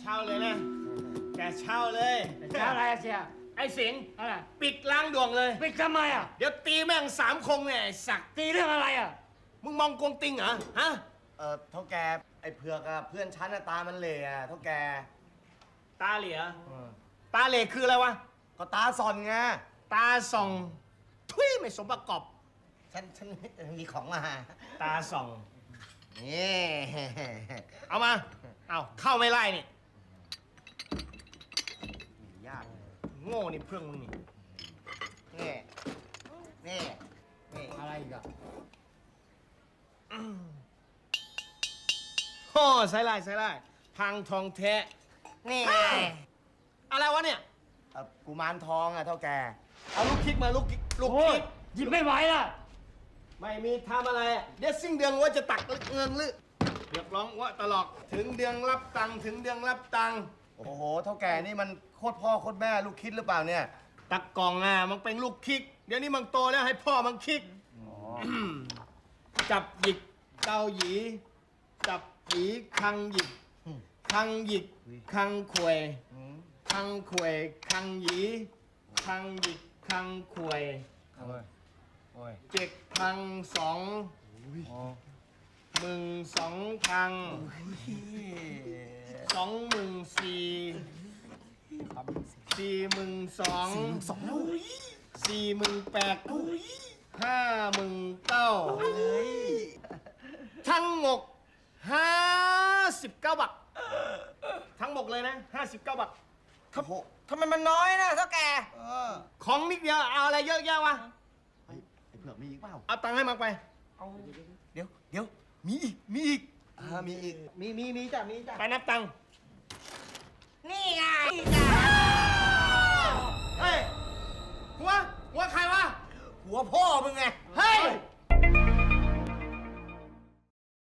เช่าเลยนะ แกเช่าเลยจะอะไรอะเสียไอ้สิงห์อะไรปิดล้างดวงเลย ปิดทำไมอะ เดี๋ยวตีแม่งสามคงเนี่ยไอ้สัก ตีเรื่องอะไรอะ มึงมองกวงติงเหรอ ฮะ เออเท่าแกไอ้เผือกอะเพื่อนฉันอะตามันเหล่อะเท่าแกตาเหลียตาเหล่คืออะไรวะ ก็ตาส่อนไงตาส่อง ทุยไม่สมประกอบ ฉันฉันมีของมา ตาส่อง นี่ เอามา เอาเข้าไม่ไล่นี่ ยาก โง่นี่เพื่อนมึงนี่นี่นี่นี่อะไรอีกอะโอ้ใส่ไล่ใส่ไล่พังทองแท้ นี่อะไรวะเนี่ยเอ่อกุมารทองอะเท่าแก เอาลูกคิกมาลูกคิกลูกโอ้ยคิกหยิบไม่ไหวล่ะ ไม่มีทำอะไรอะเดี๋ยวสิ้นเดือนว่าจะตักเงินหรือเรียกร้องว่าตลอดถึงเดือนรับตังค์ถึงเดือนรับตังค์ โอ้โห เท่าแกนี่มันโคตรพ่อโคตรแม่ลูกคิดหรือเปล่าเนี่ย ตักกล่องอะมันเป็นลูกคิก เดี๋ยวนี้มันโตแล้วให้พ่อมันคิก จับหยิกเกาหยี จับหยีคังหยิกอืมคังหยิก คังขวยอืมคังขวย คังหยี คังหยิก คังขวย โอ้ยโอ้ยเจ็กคังสอง อ๋อมึงสองคัง สองมึงสี่ สี่มึงสองสองลูกสี่มึงแปดห้ามึงเก้าทั้งหมดห้าสิบเก้าบาททั้งหมดเลยนะห้าสิบเก้าบาทโอ้โหทำไมมันน้อยนะเท่าแกเออของนิดเดียวเอาอะไรเยอะแยะวะเฮ้ยไอ้เผือกมีอีกเปล่าเอาตังค์ให้มันไปเอาเดี๋ยวเดี๋ยวมีอีกมีอีกอ่ามีอีกมีมีมีจ้ะมีจ้ะไปนับตังค์นี่ไงเฮ้ยหัวหัวใครวะหัวพ่อมึงไง